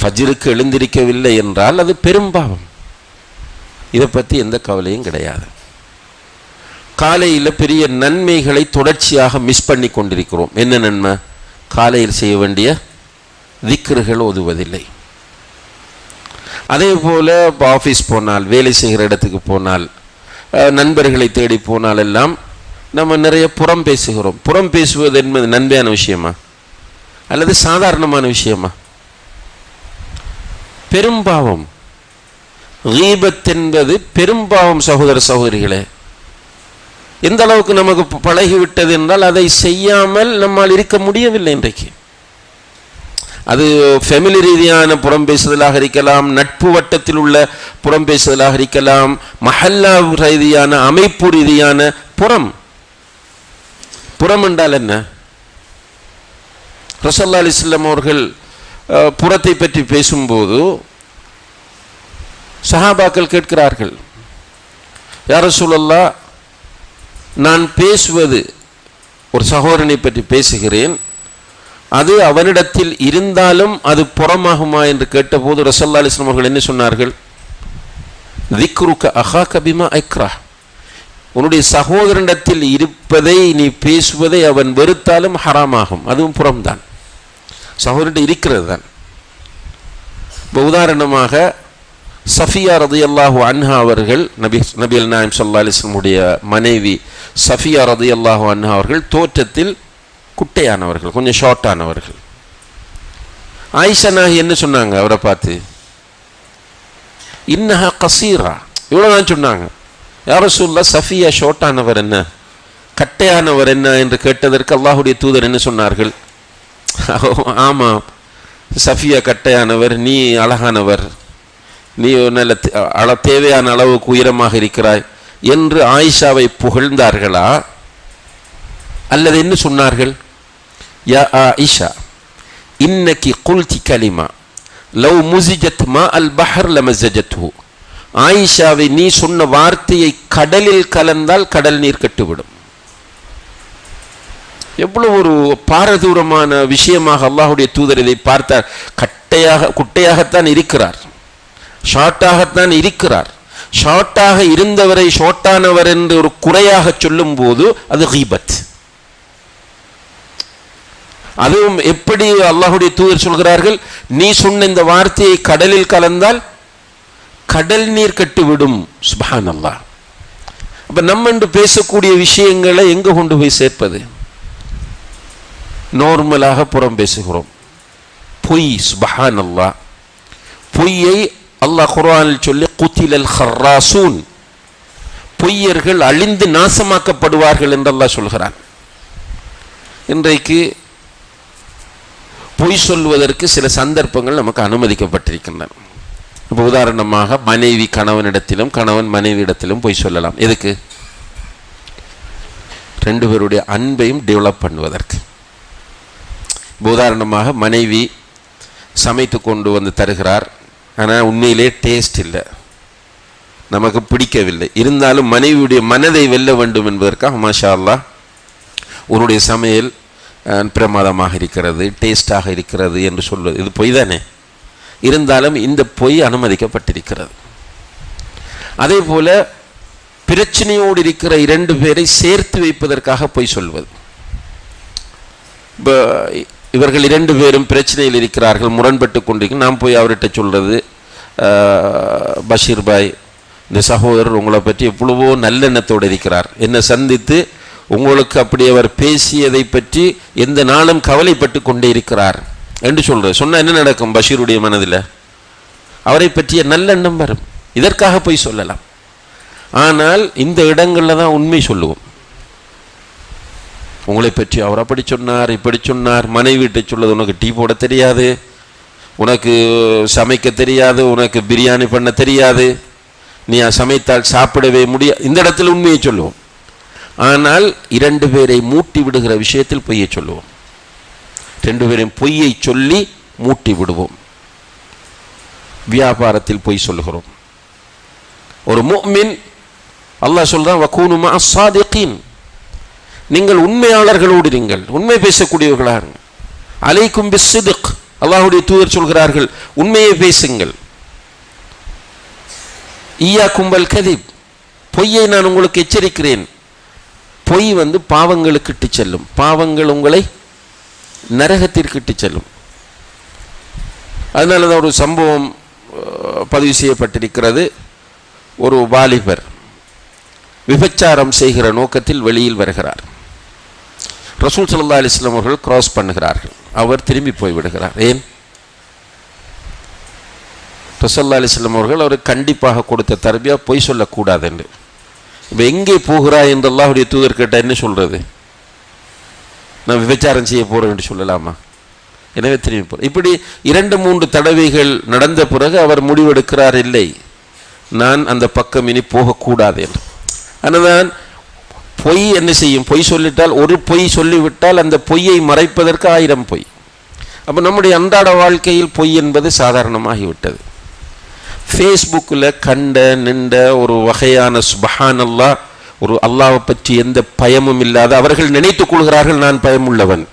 ஃபஜ்ருக்கு எழுந்திருக்கவில்லை என்றால் அது பெரும்பாவம் இதை பற்றி எந்த கவலையும் கிடையாது. காலையில் பெரிய நன்மைகளை தொடர்ச்சியாக மிஸ் பண்ணி கொண்டிருக்கிறோம். என்ன நன்மை? காலையில் செய்ய வேண்டிய திக்ருகள் ஓதுவதில்லை. அதே போல் இப்போ ஆஃபீஸ் போனால் வேலை செய்கிற இடத்துக்கு போனால் நண்பர்களை தேடி போனால் எல்லாம் நம்ம நிறைய புறம் பேசுகிறோம். புறம் பேசுவது என்பது நன்மையான விஷயமா? அல்லது சாதாரணமான விஷயமா? பெரும்பாவம். கீபத் என்பது பெரும்பாவம் சகோதர சகோதரிகளே. எந்த அளவுக்கு நமக்கு பழகிவிட்டது என்றால் அதை செய்யாமல் நம்மால் இருக்க முடியவில்லை இன்றைக்கு. அது ஃபெமிலி ரீதியான புறம் பேசுதலாக இருக்கலாம் நட்பு வட்டத்தில் உள்ள புறம் பேசுதலாக இருக்கலாம் மஹல்லா ரீதியான அமைப்பு ரீதியான புறம். புறம் என்றால் என்ன? ரசல்லா அலிஸ்லாம் அவர்கள் புறத்தை பற்றி பேசும்போது சஹாபாக்கள் கேட்கிறார்கள் யார சொல்லல்லா நான் பேசுவது ஒரு சகோதரனை பற்றி பேசுகிறேன். அது அவனிடத்தில் இருந்தாலும் அது புறமாகுமா? என்று கேட்டபோது ரசல்லா அலிஸ்லாம் அவர்கள் என்ன சொன்னார்கள் திக்ருக்க அஹா கபிமா ஐக்ரா உன்னுடைய சகோதரனிடத்தில் இருப்பதை நீ பேசுவதை அவன் வெறுத்தாலும் ஹராமாகும் அதுவும் புறம்தான். சகோதரன் இருக்கிறது தான். இப்போ உதாரணமாக சஃபியா ரதியல்லாஹு அன்ஹா அவர்கள் நபி நபி அல் நாயம் சல்லா அலிஸ்லமுடைய மனைவி சஃபியா ரதியல்லாஹு அன்ஹா அவர்கள் தோற்றத்தில் குட்டையானவர்கள் கொஞ்சம் ஷார்ட்டானவர்கள் ஆயிஷா நாகி என்ன சொன்னாங்க அவரை பார்த்து? இன்னஹா கசீரா. இவ்வளோதான் சொன்னாங்க. யார சொல்ல சஃபியா ஷார்ட்டானவர் என்ன? கட்டையானவர் என்ன? என்று கேட்டதற்கு அல்லாஹுடைய தூதர் என்ன சொன்னார்கள்? ஆமாம். சஃபியா கட்டையானவர் நீ அழகானவர். நீ நல்ல அள தேவையான அளவுக்கு உயரமாக இருக்கிறாய் என்று ஆயிஷாவை புகழ்ந்தார்களா? அல்லது என்ன சொன்னார்கள்? யா ஆயிஷா இன்னக்கி குல்தி கலிமா லவ் முசிஜத் மா அல் பஹர் லமசஜத்ஹு ஆயிஷாவை நீ சொன்ன வார்த்தையை கடலில் கலந்தால் கடல் நீர் கட்டுவிடும். எவ்வளவு ஒரு பாரதூரமான விஷயமாக அல்லாஹுடைய தூதர் இதை பார்த்தார். கட்டையாக குட்டையாகத்தான் இருக்கிறார். ஷார்ட்டாகத்தான் இருக்கிறார். ஷார்ட்டாக இருந்தவரை ஷார்ட்டானவர் என்று ஒரு குறையாக சொல்லும்போது அது ஹீபத். அதுவும் எப்படி அல்லாஹுடைய தூதர் சொல்கிறார்கள்? நீ சொன்ன இந்த வார்த்தையை கடலில் கலந்தால் கடல் நீர் கட்டுவிடும். சுபான் அல்லாஹ் அப்போ நம்ம என்று பேசக்கூடிய விஷயங்களை எங்கே கொண்டு போய் சேர்ப்பது? நார்மலாக புறம் பேசுகிறோம். பொய் சுபஹான் அல்லாஹ் பொய்யை அல்லாஹ் குர்ஆனில் சொல்லி குத்திலல் ஹர்ராசூன். பொய்யர்கள் அழிந்து நாசமாக்கப்படுவார்கள் என்று அல்லாஹ் சொல்கிறான். இன்றைக்கு பொய் சொல்வதற்கு சில சந்தர்ப்பங்கள் நமக்கு அனுமதிக்கப்பட்டிருக்கின்றன. இப்போ உதாரணமாக மனைவி கணவனிடத்திலும் கணவன் மனைவியிடத்திலும் பொய் சொல்லலாம். எதுக்கு? ரெண்டு பேருடைய அன்பையும் டெவலப் பண்ணுவதற்கு. உதாரணமாக மனைவி சமைத்து கொண்டு வந்து தருகிறார். ஆனால் உண்மையிலே டேஸ்ட் இல்லை. நமக்கு பிடிக்கவில்லை. இருந்தாலும் மனைவியுடைய மனதை வெல்ல வேண்டும் என்பதற்காக மாஷா அல்லாஹ் உன்னுடைய சமையல் பிரமாதமாக இருக்கிறது டேஸ்டாக இருக்கிறது என்று சொல்வது. இது பொய் தானே? இருந்தாலும் இந்த பொய் அனுமதிக்கப்பட்டிருக்கிறது. அதே போல பிரச்சனையோடு இருக்கிற இரண்டு பேரை சேர்த்து வைப்பதற்காக பொய் சொல்வது. இப்போ இவர்கள் இரண்டு பேரும் பிரச்சனையில் இருக்கிறார்கள் முரண்பட்டு கொண்டிருக்க. நான் போய் அவர்கிட்ட சொல்கிறது பஷீர் பாய் இந்த சகோதரர் உங்களை பற்றி எவ்வளவோ நல்லெண்ணத்தோடு இருக்கிறார். என்னை சந்தித்து உங்களுக்கு அப்படி அவர் பேசியதை பற்றி எந்த நாளும் கவலைப்பட்டு கொண்டே இருக்கிறார் என்று சொல்கிறார் சொன்னால் என்ன நடக்கும் பஷீருடைய மனதில்? அவரை பற்றிய நல்லெண்ணம் வரும். இதற்காக போய் சொல்லலாம். ஆனால் இந்த இடங்களில் தான் உண்மை சொல்லுவோம். உங்களை பற்றி அவர் அப்படி சொன்னார் இப்படி சொன்னார். மனைவிட்டு சொல்லுது உனக்கு டீ போட தெரியாது. உனக்கு சமைக்க தெரியாது. உனக்கு பிரியாணி பண்ண தெரியாது. நீ சமைத்தால் சாப்பிடவே முடியாது இந்த இடத்துல உண்மையை சொல்லுவோம். ஆனால் இரண்டு பேரை மூட்டி விடுகிற விஷயத்தில் பொய்யை சொல்லுவோம். ரெண்டு பேரையும் பொய்யை சொல்லி மூட்டி விடுவோம். வியாபாரத்தில் பொய் சொல்லுகிறோம். ஒரு முஃமின் அல்லாஹ் சொல்றான் வக்கூனுமா அஸ்ஸாதிகீன் நீங்கள் உண்மையாளர்களோடு இருங்கள். உண்மை பேசக்கூடியவர்களாக அலைக்கும் பிஸ்ஸிதுக் அல்லாஹுடைய தூதர் சொல்கிறார்கள் உண்மையை பேசுங்கள். ஈயா கும்பல் கதிப். பொய்யை நான் உங்களுக்கு எச்சரிக்கிறேன். பொய் வந்து பாவங்களுக்கு இட்டு செல்லும். பாவங்கள் உங்களை நரகத்திற்கு இட்டு செல்லும். அதனால தான் ஒரு சம்பவம் பதிவு செய்யப்பட்டிருக்கிறது. ஒரு வாலிபர் விபச்சாரம் செய்கிற நோக்கத்தில் வெளியில் வருகிறார். ரசூல் சல்லா அலைஹி அவர்கள் கிராஸ் பண்ணுகிறார்கள். அவர் திரும்பி போய் விடுகிறார். ஏன்? ரசல்லா அலிஸ்லாம் அவர்கள் அவர் கண்டிப்பாக கொடுத்த தரபியா பொய் சொல்லக்கூடாது என்று. இப்போ எங்கே போகிறாய் என்று அல்லாஹுடைய தூதர் கேட்டால் என்ன சொல்கிறது நான் விபச்சாரம் செய்ய போகிறேன் என்று சொல்லலாமா? எனவே திரும்பி போகிறேன் இப்படி இரண்டு மூன்று தடவைகள் நடந்த பிறகு அவர் முடிவெடுக்கிறார் இல்லை. நான் அந்த பக்கம் இனி போகக்கூடாது என்று. ஆனால் பொய் என்ன செய்யும்? பொய் சொல்லிட்டால் ஒரு பொய் சொல்லிவிட்டால் அந்த பொய்யை மறைப்பதற்கு ஆயிரம் பொய். அப்போ நம்முடைய அன்றாட வாழ்க்கையில் பொய் என்பது சாதாரணமாகிவிட்டது. ஃபேஸ்புக்கில் கண்ட நின்ற ஒரு வகையான சுபஹானல்லா அல்லாஹ் ஒரு அல்லாவை பற்றி எந்த பயமும் இல்லாத அவர்கள் நினைத்துக் கொள்கிறார்கள் நான் பயமுள்ளவன்.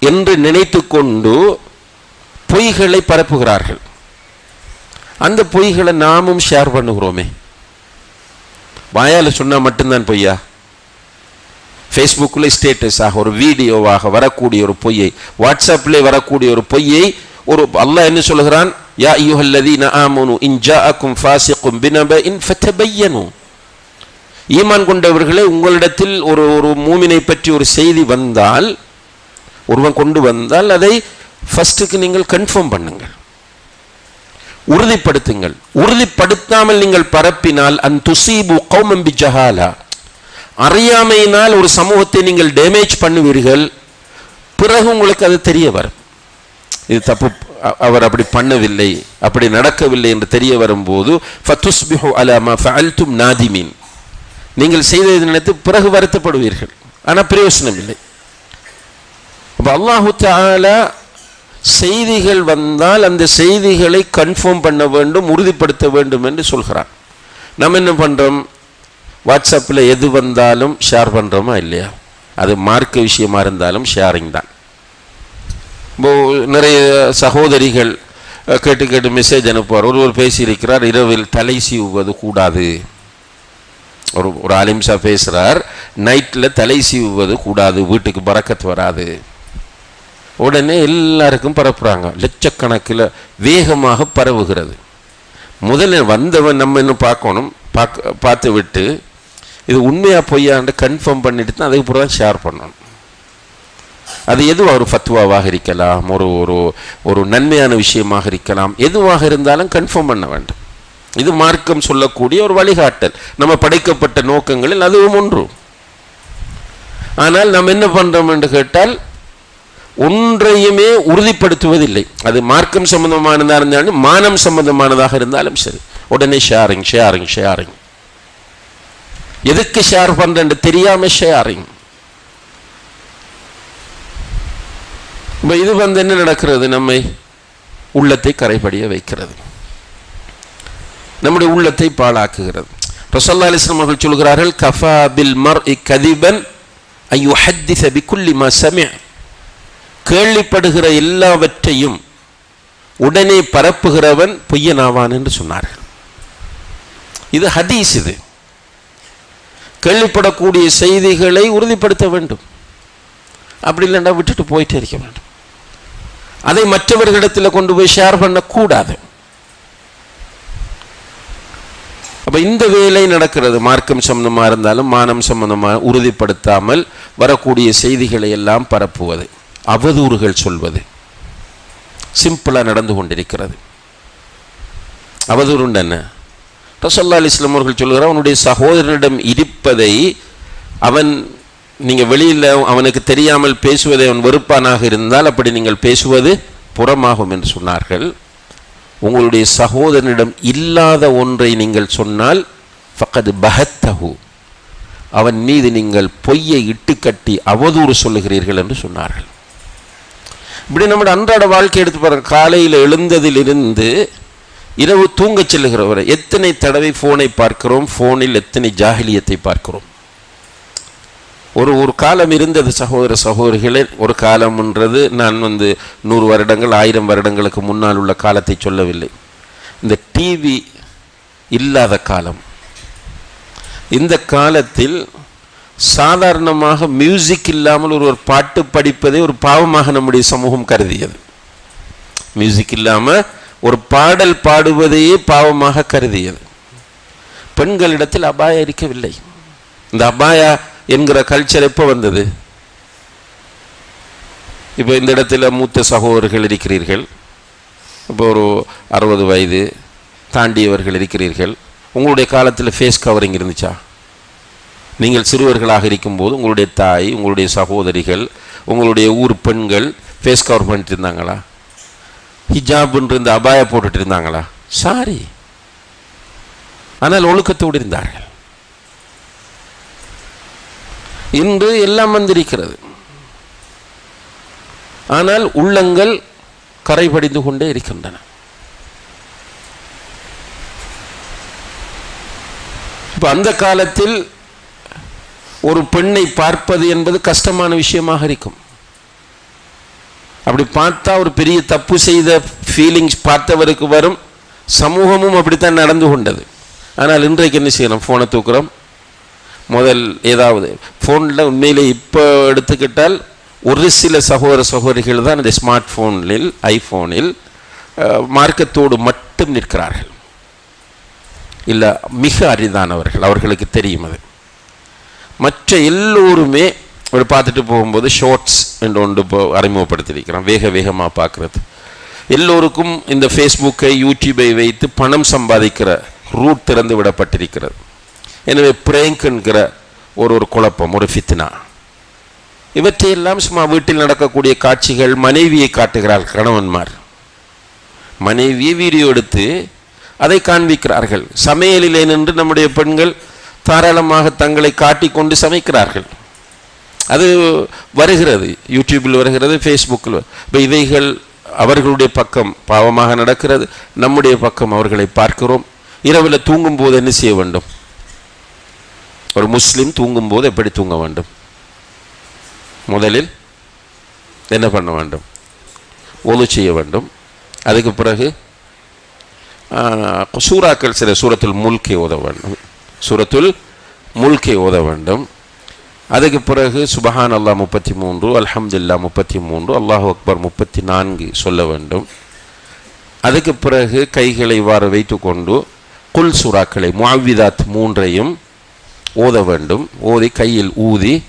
என்று நினைத்து கொண்டு பொய்களை பரப்புகிறார்கள். அந்த பொய்களை நாமும் ஷேர் பண்ணுகிறோமே. வாயால் சொன்னால் மட்டும்தான் பொய்யா? ஃபேஸ்புக்கில் ஸ்டேட்டஸாக ஒரு வீடியோவாக வரக்கூடிய ஒரு பொய்யை வாட்ஸ்அப்பில் வரக்கூடிய ஒரு பொய்யை ஒரு அல்லாஹ் என்ன சொல்கிறான் யா ஐயுஹல்லதீன ஆமனு இன் ஜாஅக்கும் ஃபாசிக்கும் பினபஇன் ஃபதபையனு. ஈமான் கொண்டவர்களே உங்களிடத்தில் ஒரு ஒரு மூமினை பற்றி ஒரு செய்தி வந்தால் ஒருவன் கொண்டு வந்தால் அதை ஃபர்ஸ்ட்டுக்கு நீங்கள் கன்ஃபார்ம் பண்ணுங்கள். உறுதிப்படுத்துங்கள். உறுதிப்படுத்தாமல் நீங்கள் பரப்பினால் அந் துசீபு கௌமம்பி ஜஹாலா. அறியாமையினால் ஒரு சமூகத்தை நீங்கள் டேமேஜ் பண்ணுவீர்கள். பிறகு உங்களுக்கு அது தெரிய வரும். இது தப்பு. அவர் அப்படி பண்ணவில்லை அப்படி நடக்கவில்லை என்று தெரிய வரும்போது ஃபத்துஸ்பிஹு அலா ஃபஅல்தும் நாதிமீன். நீங்கள் செய்ததை நினைத்து பிறகு வருத்தப்படுவீர்கள். ஆனால் பிரயோசனம் இல்லை. அப்போ அல்லாஹு செய்திகள் வந்தால் அந்த செய்திகளை கன்ஃபார்ம் பண்ண வேண்டும் உறுதிப்படுத்த வேண்டும் என்று சொல்கிறான். நம்ம என்ன பண்ணுறோம் வாட்ஸ்அப்பில் எது வந்தாலும் ஷேர் பண்ணுறோமா இல்லையா? அது மார்க்க விஷயமா இருந்தாலும் ஷேரிங் தான். இப்போது நிறைய சகோதரிகள் கேட்டு கேட்டு மெசேஜ் அனுப்புவார். ஒருவர் பேசியிருக்கிறார் இரவில் தலை சீவுவது கூடாது. ஒரு ஒரு அலிம்சா பேசுகிறார் நைட்டில் தலை சீவுவது கூடாது வீட்டுக்கு பறக்கத்து வராது. உடனே எல்லாருக்கும் பரப்புகிறாங்க லட்சக்கணக்கில் வேகமாக பரவுகிறது. முதல்ல வந்தவன் நம்ம இன்னும் பார்க்கணும். பார்க்க பார்த்து விட்டு இது உண்மையாக பொய்யான்னு கன்ஃபார்ம் பண்ணிட்டு தான் அதுக்கு தான் ஷேர் பண்ணணும். அது எதுவாக ஒரு ஃபத்துவாவாக இருக்கலாம் ஒரு ஒரு ஒரு நன்மையான விஷயமாக இருக்கலாம் எதுவாக இருந்தாலும் கன்ஃபார்ம் பண்ண வேண்டும். இது மார்க்கம் சொல்லக்கூடிய ஒரு வழிகாட்டல். நம்ம படைக்கப்பட்ட நோக்கங்களில் அதுவும் ஒன்று. ஆனால் நாம் என்ன பண்ணுறோம் என்று கேட்டால் ஒன்றையுமே உறுதிப்படுத்துவதில்லை. அது மார்க்கம் சம்பந்தமானதாக இருந்தாலும் மானம் சம்பந்தமானதாக இருந்தாலும் சரி. உடனே ஷேரிங் ஷேரிங் ஷேரிங் எதுக்கு ஷேர் பண்ணுறேன் தெரியாம ஷேரிங் இப்போ இது வந்து என்ன நடக்கிறது? நம்மை உள்ளத்தை கரைபடிய வைக்கிறது. நம்முடைய உள்ளத்தை பாழாக்குகிறது. ரசல்லா அலிஸ்லாம் அவர்கள் சொல்கிறார்கள் கஃபா பில் மர் கதிபன் ஐயோ ஹத்தி சபி குல்லி மா சமிஅ. கேள்விப்படுகிற எல்லாவற்றையும் உடனே பரப்புகிறவன் பொய்யனாவான் என்று சொன்னார்கள். இது ஹதீஸ் இது. கேள்விப்படக்கூடிய செய்திகளை உறுதிப்படுத்த வேண்டும். அப்படி இல்லைன்னா விட்டுட்டு போயிட்டே இருக்க வேண்டும். அதை மற்றவர்களிடத்தில் கொண்டு போய் ஷேர் பண்ணக்கூடாது. அப்போ இந்த வேலை நடக்கிறது. மார்க்கம் சம்பந்தமாக இருந்தாலும் மானம் சம்பந்தமாக உறுதிப்படுத்தாமல் வரக்கூடிய செய்திகளை எல்லாம் பரப்புவது. அவதூறுகள் சொல்வது. சிம்பிளாக நடந்து கொண்டிருக்கிறது. அவதூறு என்ன? ரசல்லா அலிஸ்லாம் அவர்கள் சொல்கிறார் அவனுடைய சகோதரனிடம் இருப்பதை அவன் நீங்கள் வெளியில் அவனுக்கு தெரியாமல் பேசுவதை அவன் வெறுப்பானாக இருந்தால் அப்படி நீங்கள் பேசுவது புறமாகும் என்று சொன்னார்கள். உங்களுடைய சகோதரனிடம் இல்லாத ஒன்றை நீங்கள் சொன்னால் ஃபக்கது பகத்தகு அவன் மீது நீங்கள் பொய்யை இட்டுக்கட்டி அவதூறு சொல்லுகிறீர்கள் என்று சொன்னார்கள். இப்படி நம்முடைய அன்றாட வாழ்க்கை எடுத்து பாருங்கள் காலையில் எழுந்ததிலிருந்து இரவு தூங்கச் செல்லுகிற வரை எத்தனை தடவை ஃபோனை பார்க்கிறோம்? ஃபோனில் எத்தனை ஜாகிலியத்தை பார்க்கிறோம்? ஒரு ஒரு காலம் இருந்தது சகோதர சகோதரிகளே. ஒரு காலம்ன்றது நான் வந்து நூறு வருடங்கள் ஆயிரம் வருடங்களுக்கு முன்னால் உள்ள காலத்தை சொல்லவில்லை. இந்த டிவி இல்லாத காலம். இந்த காலத்தில் சாதாரணமாக மியூசிக் இல்லாமல் ஒரு ஒரு பாட்டு படிப்பதை ஒரு பாவமாக நம்முடைய சமூகம் கருதியது. மியூசிக் இல்லாமல் ஒரு பாடல் பாடுவதையே பாவமாக கருதியது. பெண்களிடத்தில் அபாயா இருக்கவில்லை. இந்த அபாயா என்கிற கல்ச்சர் எப்போ வந்தது? இப்போ இந்த இடத்துல மூத்த சகோதரர்கள் இருக்கிறீர்கள். இப்போ ஒரு அறுபது வயது தாண்டியவர்கள் இருக்கிறீர்கள். உங்களுடைய காலத்தில் ஃபேஸ் கவரிங் இருந்துச்சா? நீங்கள் சிறுவர்களாக இருக்கும்போது உங்களுடைய தாய் உங்களுடைய சகோதரிகள் உங்களுடைய ஊர் பெண்கள் ஃபேஸ் கவர் பண்ணிட்டு இருந்தாங்களா? ஹிஜாப்ன்ற இந்த அபாய போட்டுட்டு இருந்தாங்களா? சாரி ஆனால் ஒழுக்கத்தோடு இருந்தார்கள். இன்று எல்லாம் வந்திருக்கிறது. ஆனால் உள்ளங்கள் கரைபடிந்து கொண்டே இருக்கின்றன. இப்போ அந்த காலத்தில் ஒரு பெண்ணை பார்ப்பது என்பது கஷ்டமான விஷயமாக இருக்கும். அப்படி பார்த்தா ஒரு பெரிய தப்பு செய்த ஃபீலிங்ஸ் பார்த்தவருக்கு வரும். சமூகமும் அப்படித்தான் நடந்து கொண்டது. ஆனால் இன்றைக்கு என்ன செய்யணும் ஃபோனை தூக்குறோம். முதல் ஏதாவது ஃபோனில் உண்மையிலே இப்போ எடுத்துக்கிட்டால் ஒரு சில சகோதர சகோதரிகள் தான் இந்த ஸ்மார்ட் ஃபோனில் ஐஃபோனில் மார்க்கத்தோடு மட்டும் நிற்கிறார்கள். இல்லை மிக அரிதானவர்கள். அவர்களுக்கு தெரியும் அது. மற்ற எல்லோருமே ஒரு பார்த்துட்டு போகும்போது ஷார்ட்ஸ் என்று ஒன்று இப்போ அறிமுகப்படுத்தியிருக்கிறோம் வேக வேகமாக பார்க்குறது. எல்லோருக்கும் இந்த ஃபேஸ்புக்கை யூடியூபை வைத்து பணம் சம்பாதிக்கிற ரூட் திறந்து விடப்பட்டிருக்கிறது. எனவே பிரேங்க் என்கிற ஒரு ஒரு குழப்பம் ஒரு ஃபித்னா இவற்றையெல்லாம் சும்மா வீட்டில் நடக்கக்கூடிய காட்சிகள் மனைவியை காட்டுகிறார் கணவன்மார் மனைவியை வீடியோ எடுத்து அதை காண்பிக்கிறார்கள். சமையலிலே நின்று நம்முடைய பெண்கள் தாராளமாக தங்களை காட்டிக்கொண்டு சமைக்கிறார்கள். அது வருகிறது. யூடியூப்பில் வருகிறது ஃபேஸ்புக்கில் இப்போ இவைகள் அவர்களுடைய பக்கம் பாவமாக நடக்கிறது. நம்முடைய பக்கம் அவர்களை பார்க்கிறோம். இரவில் தூங்கும்போது என்ன செய்ய வேண்டும்? ஒரு முஸ்லீம் தூங்கும்போது எப்படி தூங்க வேண்டும்? முதலில் என்ன பண்ண வேண்டும்? ஒலு செய்ய வேண்டும். அதுக்கு பிறகு சூறாக்கள் சில சூரத்தில் முல்கே உத வேண்டும். சூரத்துல் முல்கை ஓத வேண்டும். அதுக்கு பிறகு சுபஹான் அல்லாஹ் முப்பத்தி மூன்று அல்ஹம்துல்லா முப்பத்தி மூன்று அல்லாஹ் அக்பர் முப்பத்தி நான்கு சொல்ல வேண்டும். அதுக்கு பிறகு கைகளை இவ்வாறு வைத்துக்கொண்டு குல் சுறாக்களை முவிதாத் மூன்றையும் ஓத வேண்டும். ஓதி கையில் ஊதி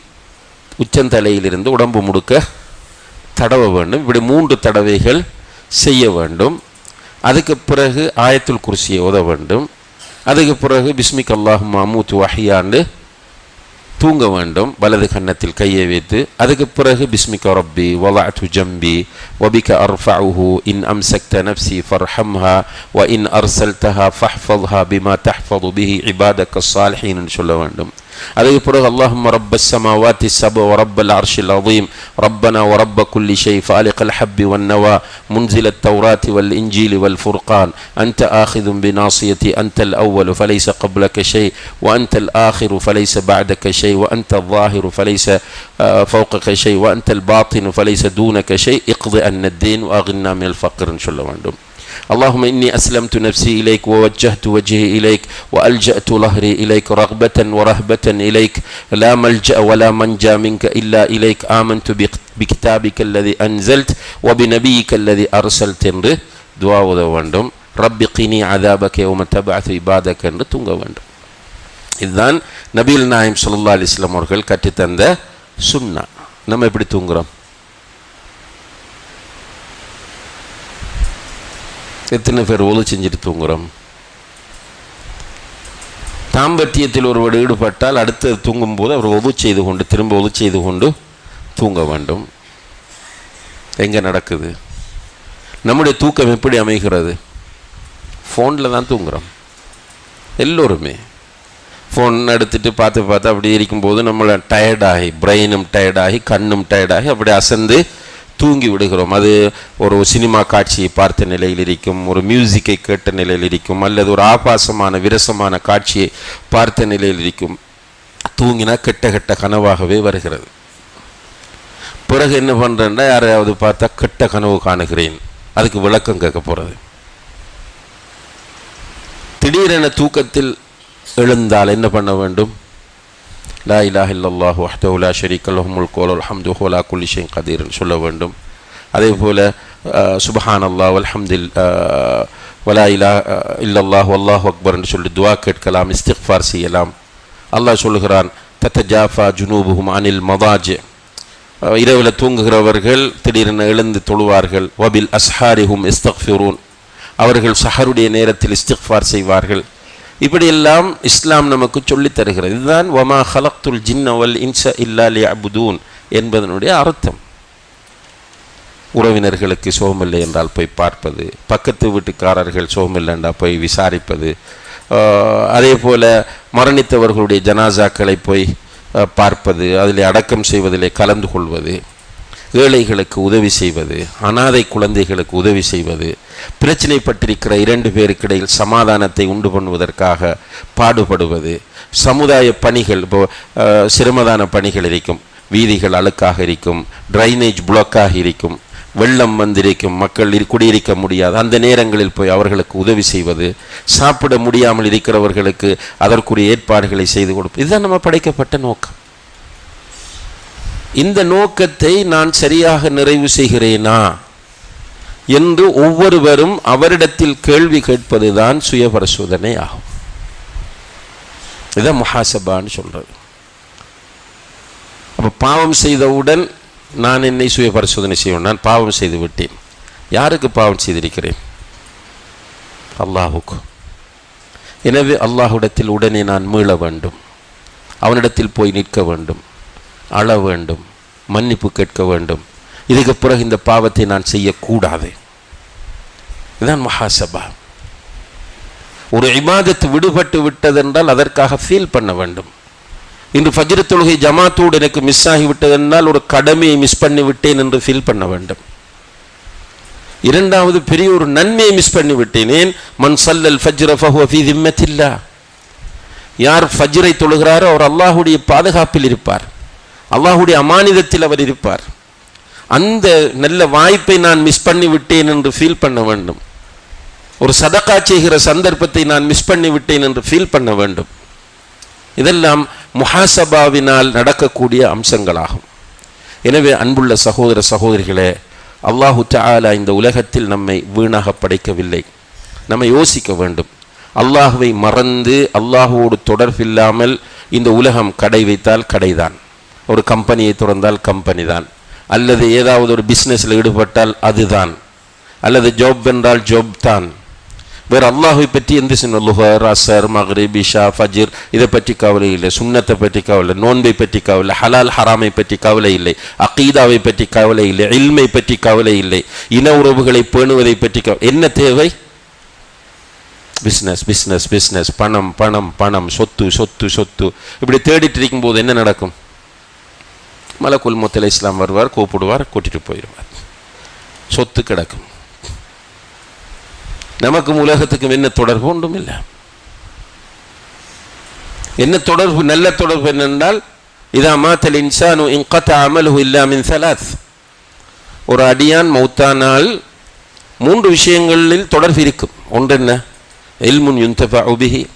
உச்சந்தலையிலிருந்து உடம்பு முடுக்க தடவ வேண்டும். இப்படி மூன்று தடவைகள் செய்ய வேண்டும். அதுக்கு பிறகு ஆயத்துல் குர்சியை ஓத வேண்டும். அதுக்கு பிறகு பிஸ்மிக் அல்லாஹும் அமூத்து வஹியாண்டு தூங்க வேண்டும். வலது கன்னத்தில் கையை வைத்து அதுக்கு பிறகு பிஸ்மிக் ரப்பி வலாத்து ஜம்பி وبك أرفعه إن أمسكت نفسي فارحمها وإن أرسلتها فاحفظها بما تحفظ به عبادك الصالحين إن شاء الله அதுக்கு பிறகு اللهم رب السماوات السبع ورب العرش العظيم ربنا ورب كل شيء فالق الحب والنوى منزل التوراة والإنجيل والفرقان أنت آخذ بناصيتي أنت الأول فليس قبلك شيء وأنت الآخر فليس بعدك شيء وأنت الظاهر فليس فوقك شيء وأنت الباطن فليس دونك شيء اقض أن الدين وأغنى من الفقر إن شاء الله وعندهم اللهم إني أسلمت نفسي إليك ووجهت وجهي إليك وألجأت ظهري إليك رغبة ورهبة إليك لا ملجأ ولا منجا منك إلا إليك آمنت بكتابك الذي أنزلت وبنبيك الذي أرسلت என்று துவா உத வேண்டும் ரப்பி கினி அதாபக யௌம தபஅத் இபாதக என்று தூங்க வேண்டும் இதுதான் நபிகள் நாயம் ஸல்லல்லாஹு அலைஹி வஸல்லம் அவர்கள் கற்றுத்தந்த சுன்னா நம்ம எப்படி தூங்குறோம் எத்தனை பேர் ஒழு செஞ்சுட்டு தூங்குறோம்? தாம்பத்தியத்தில் ஒருவர் ஈடுபட்டால் அடுத்து தூங்கும்போது அவர் ஒது செய்து கொண்டு திரும்ப ஒது செய்து கொண்டு தூங்க வேண்டும். எங்கே நடக்குது? நம்முடைய தூக்கம் எப்படி அமைகிறது? ஃபோனில் தான் தூங்குறோம். எல்லோருமே. ஃபோன் எடுத்துகிட்டு பார்த்து பார்த்து அப்படி இருக்கும்போது நம்மளை டயர்டாகி பிரெயினும் டயர்டாகி கண்ணும் டயர்டாகி அப்படி அசந்து தூங்கி விடுகிறோம். அது ஒரு சினிமா காட்சியை பார்த்த நிலையில் இருக்கும் ஒரு மியூசிக்கை கேட்ட நிலையில் இருக்கும் அல்லது ஒரு ஆபாசமான விரசமான காட்சியை பார்த்த நிலையில் இருக்கும். தூங்கினா கெட்ட கெட்ட கனவாகவே வருகிறது. பிறகு என்ன பண்ணுறேன்னா யாரையாவது பார்த்தா கெட்ட கனவு காணுகிறேன். அதுக்கு விளக்கம் கேட்க போகிறது திடீரென தூக்கத்தில் எழுந்தால் என்ன பண்ண வேண்டும்? லா இலாஹ இல்லல்லாஹு வஹ்தஹு லா ஷரீக்க லஹு முல்கு வலல் ஹம்து ஹுவ லா குல்லி ஷைஇன் கதீர் சொல்ல வேண்டும் அதே போல சுபஹான் அல்லாஹ் வல்ஹம்தில் வலா இலா இல்லல்லாஹு அல்லாஹு அக்பர் என்று சொல்லி துவா கேட்கலாம் இஸ்திக்ஃபார் செய்யலாம் அல்லாஹ் சொல்லுகிறான் தத்தஜாஃபா ஜுனூபுஹும் அனில் மதாஜ் இரவில் தூங்குகிறவர்கள் திடீரென எழுந்து தொழுவார்கள் வபில் அஸ்ஹாரிஹும் இஸ்தக்ஃபிரூன் அவர்கள் சஹருடைய நேரத்தில் இஸ்திக்ஃபார் செய்வார்கள் இப்படியெல்லாம் இஸ்லாம் நமக்கு சொல்லித் தருகிறது. இதுதான் வமா ஹலக்துல் ஜின்னவல் இன்ச இல்லா லி அபுதூன் என்பதனுடைய அர்த்தம். உறவினர்களுக்கு சோமில்லை என்றால் போய் பார்ப்பது பக்கத்து வீட்டுக்காரர்கள் சோமில்லை என்றால் போய் விசாரிப்பது அதே போல மரணித்தவர்களுடைய ஜனாசாக்களை போய் பார்ப்பது அதில் அடக்கம் செய்வதிலே கலந்து கொள்வது ஏழைகளுக்கு உதவி செய்வது அனாதை குழந்தைகளுக்கு உதவி செய்வது பிரச்சினைப்பட்டிருக்கிற இரண்டு பேருக்கிடையில் சமாதானத்தை உண்டு பண்ணுவதற்காக பாடுபடுவது சமுதாய பணிகள் இப்போ சிரமதான பணிகள் இருக்கும் வீதிகள் அழுக்காக இருக்கும் ட்ரைனேஜ் புளக்காக இருக்கும் வெள்ளம் வந்திருக்கும் மக்கள் குடியிருக்க முடியாது அந்த நேரங்களில் போய் அவர்களுக்கு உதவி செய்வது சாப்பிட முடியாமல் இருக்கிறவர்களுக்கு அதற்குரிய ஏற்பாடுகளை செய்து கொடுப்பது இதுதான் நம்ம படைக்கப்பட்ட நோக்கம். இந்த நோக்கத்தை நான் சரியாக நிறைவு செய்கிறேனா? என்று ஒவ்வொருவரும் அவரிடத்தில் கேள்வி கேட்பதுதான் சுய பரிசோதனை ஆகும். இதை மகாசபான்னு சொல்கிறது அப்போ பாவம் செய்தவுடன் நான் என்னை சுய பரிசோதனை செய்வேன். நான் பாவம் செய்து விட்டேன். யாருக்கு பாவம் செய்திருக்கிறேன்? அல்லாஹுக்கு. எனவே அல்லாஹுடத்தில் உடனே நான் மீள வேண்டும். அவனிடத்தில் போய் நிற்க வேண்டும். அழ வேண்டும் மன்னிப்பு கேட்க வேண்டும் இதுக்கு பிறகு இந்த பாவத்தை நான் செய்யக்கூடாது. இதுதான் மகாசபா. ஒரு இபாதத்து விடுபட்டு விட்டதென்றால் அதற்காக ஃபீல் பண்ண வேண்டும். இன்று ஃபஜ்ர தொழுகை ஜமாத்தோடு எனக்கு மிஸ் ஆகிவிட்டதென்றால் ஒரு கடமையை மிஸ் பண்ணி விட்டேன் என்று ஃபீல் பண்ண வேண்டும். இரண்டாவது பெரிய ஒரு நன்மையை மிஸ் பண்ணி விட்டேன் ஏன் சல்லல் ஃபஜ்ர ஃபஹுவ திம்மத்தில்லா. யார் ஃபஜ்ரை தொழுகிறாரோ அவர் அல்லாஹுடைய பாதுகாப்பில் இருப்பார். அல்லாஹுடைய அமானிதத்தில் அவர் இருப்பார். அந்த நல்ல வாய்ப்பை நான் மிஸ் பண்ணி விட்டேன் என்று ஃபீல் பண்ண வேண்டும். ஒரு சதக்கா செய்கிற சந்தர்ப்பத்தை நான் மிஸ் பண்ணி விட்டேன் என்று ஃபீல் பண்ண வேண்டும். இதெல்லாம் முஹாசபாவினால் நடக்கக்கூடிய அம்சங்களாகும். எனவே அன்புள்ள சகோதர சகோதரிகளே அல்லாஹு தாலா இந்த உலகத்தில் நம்மை வீணாக படைக்கவில்லை. நம்ம யோசிக்க வேண்டும். அல்லாஹுவை மறந்து அல்லாஹுவோடு தொடர்பில்லாமல் இந்த உலகம் கடை வைத்தால் கடைதான். ஒரு கம்பெனியை திறந்தால் கம்பெனி தான். அல்லது ஏதாவது ஒரு பிஸ்னஸில் ஈடுபட்டால் அதுதான். அல்லது ஜாப் என்றால் ஜாப் தான். வேறு அல்லாஹை பற்றி எந்த சின்ன லுஹர் அசர் மஹ்ரிப் இஷா ஃபஜிர் இதை பற்றி கவலை இல்லை. சுண்ணத்தை பற்றி கவலை நோன்பை பற்றி கவலை ஹலால் ஹராமை பற்றி கவலை இல்லை. அகீதாவை பற்றி கவலை இல்லை. இல்மை பற்றி கவலை இல்லை. இன உறவுகளை பேணுவதை பற்றி கவலை என்ன தேவை? பிஸ்னஸ் பிஸ்னஸ் பிஸ்னஸ் பணம் பணம் பணம். சொத்து சொத்து சொத்து. இப்படி தேடிட்டு இருக்கும்போது என்ன நடக்கும்? மலக்குல் முத்தலை இஸ்லாம் வருவார் கூப்பிடுவார் கூட்டிட்டு போயிடுவார் சொத்து கிடக்கும். நமக்கும் உலகத்துக்கும் என்ன தொடர்பு? ஒன்றும் இல்லை. என்ன தொடர்பு? நல்ல தொடர்பு என்னென்றால் இதா மாத்தல் இன்சானு இன்கத்த அமலுஹு சலாத். ஒரு அடியான் மௌத்தானால் மூன்று விஷயங்களில் தொடர்பு இருக்கும். ஒன்று என்ன எல்முன் யுந்தபா உபிஹி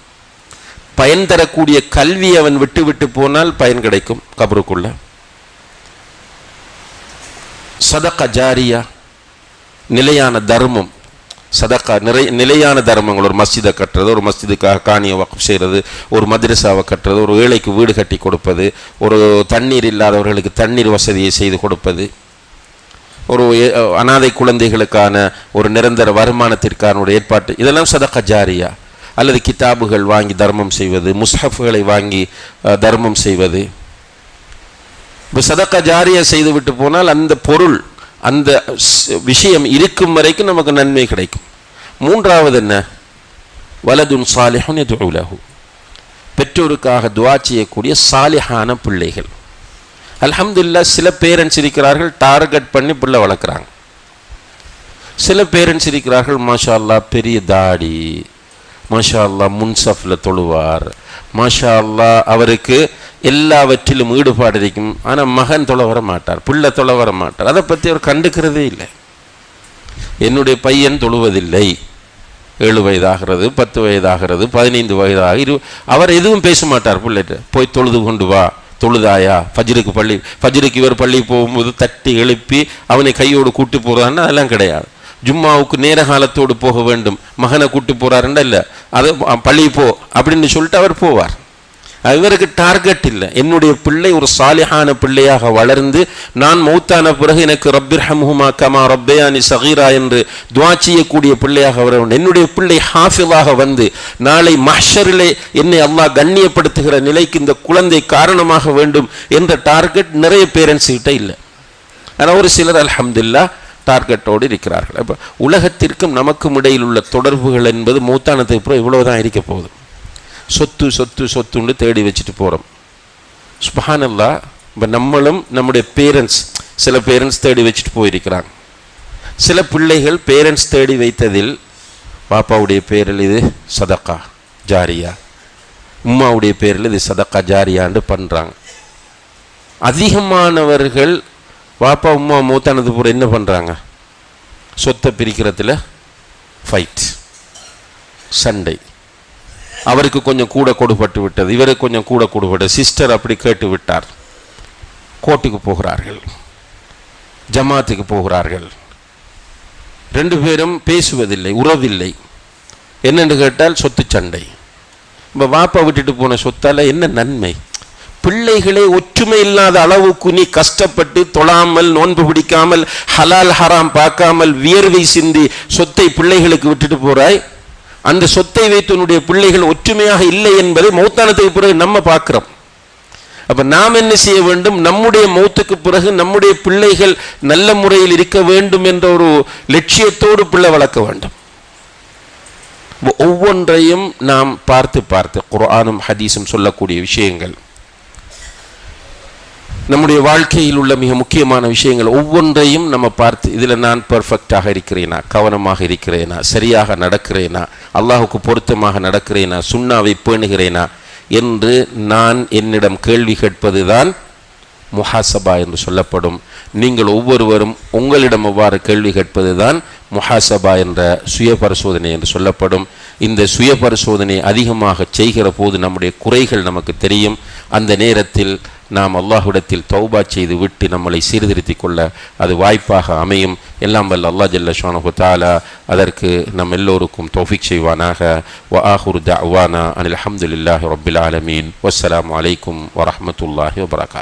பயன் தரக்கூடிய கல்வி அவன் விட்டு விட்டு போனால் பயன் கிடைக்கும் கபருக்குள்ள. சதக்க ஜாரியா நிலையான தர்மம். சதக்கா நிறை நிலையான தர்மங்கள். ஒரு மஸ்ஜிதை கட்டுறது ஒரு மஸ்ஜிதுக்காக காணியை வக்கம் செய்கிறது ஒரு மദ്രசாவை கட்டுறது ஒரு ஏழைக்கு வீடு கட்டி கொடுப்பது ஒரு தண்ணீர் இல்லாதவர்களுக்கு தண்ணீர் வசதியை செய்து கொடுப்பது ஒரு அனாதை குழந்தைகளுக்கான ஒரு நிரந்தர வருமானத்திற்கான ஒரு ஏற்பாட்டு இதெல்லாம் சதக்க ஜாரியா. அல்லது கிதாபுகள் வாங்கி தர்மம் செய்வது முஸ்ஹஃப்களை வாங்கி தர்மம் செய்வது. இப்போ சதக்க ஜாரியா செய்து விட்டு போனால் அந்த பொருள் அந்த விஷயம் இருக்கும் வரைக்கும் நமக்கு நன்மை கிடைக்கும். மூன்றாவது என்ன? வலதுன் சாலிஹன் எதுலகு பெற்றோருக்காக துவா செய்யக்கூடிய சாலிஹான பிள்ளைகள். அல்ஹம்துல்லா சில பேரண்ட்ஸ் இருக்கிறார்கள் டார்கெட் பண்ணி பிள்ளை வளர்க்குறாங்க. சில பேரண்ட்ஸ் இருக்கிறார்கள் மாஷா அல்லா பெரிய தாடி. மாஷா அல்லா முன்சஃபில் தொழுவார். மாஷா அல்லா அவருக்கு எல்லாவற்றிலும் ஈடுபாடு இருக்கும் ஆனால் மகன் தொலை வர மாட்டார் பிள்ளை தொலை வர மாட்டார். அதை பற்றி அவர் கண்டுக்கிறதே இல்லை. என்னுடைய பையன் தொழுவதில்லை. ஏழு வயதாகிறது பத்து வயதாகிறது பதினைந்து வயதாக இரு அவர் எதுவும் பேச மாட்டார் பிள்ளைகிட்ட. போய் தொழுது கொண்டு வா. தொழுதாயா? ஃபஜ்ருக்கு பள்ளி ஃபஜ்ருக்கு இவர் பள்ளி போகும்போது தட்டி எழுப்பி அவனை கையோடு கூட்டி போகிறான்னு அதெல்லாம் கிடையாது. ஜும்மாவுக்கு நேர காலத்தோடு போக வேண்டும். மகனை கூட்டி போகிறாருண்டா இல்லை. அது பள்ளி போ அப்படின்னு சொல்லிட்டு அவர் போவார். இவருக்கு டார்கெட் இல்லை. என்னுடைய பிள்ளை ஒரு சாலிஹான பிள்ளையாக வளர்ந்து நான் மௌத்தான பிறகு எனக்கு ரப்பிர் ஹம்ஹுமா கமா ரப்பேயானி சகீரா என்று துவா செய்யக்கூடிய பிள்ளையாக வர வேண்டும் என்னுடைய பிள்ளை ஹாஃபிலாக வந்து நாளை மஹ்ஷரிலே என்னை அல்லாஹ் கண்ணியப்படுத்துகிற நிலைக்கு இந்த குழந்தை காரணமாக வேண்டும் என்ற டார்கெட் நிறைய பேரண்ட்ஸ் கிட்ட இல்லை. ஆனால் ஒரு சிலர் அலமதுல்லா டார்கெட்டோடு இருக்கிறார்கள். அப்போ உலகத்திற்கும் நமக்கும் இடையில் உள்ள தொடர்புகள் என்பது மூத்தானத்துக்கு அப்புறம் இவ்வளவுதான் இருக்க போகுது. சொத்து சொத்து சொத்துன்னு தேடி வச்சுட்டு போகிறோம் சுபஹானல்லா இப்போ நம்மளும் நம்முடைய பேரண்ட்ஸ் சில பேரண்ட்ஸ் தேடி வச்சுட்டு போயிருக்கிறாங்க. சில பிள்ளைகள் பேரண்ட்ஸ் தேடி வைத்ததில் பாப்பாவுடைய பேரில் இது சதக்கா ஜாரியா. உம்மாவுடைய பேரில் இது சதக்கா ஜாரியான்னு பண்ணுறாங்க அதிகமானவர்கள் பாப்பா உம்மா மூத்தானது பூரா என்ன பண்ணுறாங்க சொத்தை பிரிக்கிறதுல ஃபைட் சண்டை. அவருக்கு கொஞ்சம் கூட கொடுபட்டு விட்டது. இவருக்கு கொஞ்சம் கூட கொடுபட்டு சிஸ்டர் அப்படி கேட்டு விட்டார். கோர்ட்டுக்கு போகிறார்கள். ஜமாத்துக்கு போகிறார்கள். ரெண்டு பேரும் பேசுவதில்லை உறவில்லை. என்னென்று கேட்டால் சொத்து சண்டை. இப்போ வாப்பா விட்டுட்டு போன சொத்தால் என்ன நன்மை? பிள்ளைகளை ஒற்றுமை இல்லாத அளவுக்கு நீ கஷ்டப்பட்டு தொழாமல் நோன்பு பிடிக்காமல் ஹலால் ஹராம் பார்க்காமல் வியர்வை சிந்தி சொத்தை பிள்ளைகளுக்கு விட்டுட்டு போறாய்? அந்த சொத்தை வைத்து உன்னுடைய பிள்ளைகள் ஒற்றுமையாக இல்லை என்பதை மௌத்தானத்துக்கு பிறகு நம்ம பார்க்கிறோம். அப்ப நாம் என்ன செய்ய வேண்டும்? நம்முடைய மௌத்துக்கு பிறகு நம்முடைய பிள்ளைகள் நல்ல முறையில் இருக்க வேண்டும் என்ற ஒரு லட்சியத்தோடு பிள்ளை வளர்க்க வேண்டும். ஒவ்வொன்றையும் நாம் பார்த்து பார்த்து குரானும் ஹதீஸும் சொல்லக்கூடிய விஷயங்கள். நம்முடைய வாழ்க்கையில் உள்ள மிக முக்கியமான விஷயங்கள் ஒவ்வொன்றையும் நம்ம பார்த்து இதில் நான் பர்ஃபெக்டாக இருக்கிறேனா? கவனமாக இருக்கிறேனா? சரியாக நடக்கிறேனா? அல்லாஹுக்கு பொருத்தமாக நடக்கிறேனா? சுண்ணாவை பேணுகிறேனா? என்று நான் என்னிடம் கேள்வி கேட்பது தான் முஹாசபா என்று சொல்லப்படும். நீங்கள் ஒவ்வொருவரும் உங்களிடம் அவ்வாறு கேள்வி கேட்பது தான் முஹாசபா என்ற சுய பரிசோதனை என்று சொல்லப்படும். இந்த சுய பரிசோதனை அதிகமாக செய்கிற போது நம்முடைய குறைகள் நமக்கு தெரியும். அந்த நேரத்தில் நாம் அல்லாஹுடத்தில் தௌபா செய்து விட்டு நம்மளை சீர்திருத்தி கொள்ள அது வாய்ப்பாக அமையும். எல்லாம் வல்ல அல்லா ஜல்ல ஷானஹு தாலா அதற்கு நம் எல்லோருக்கும் தௌஃபிக் செய்வானாக. வ ஆஹுர் தவானா அனில் அஹமதுல்லாஹி ரபில் ஆலமீன். வஸ்ஸலாமு அலைக்கும் வரமத்துல்லாஹி வபரகாத்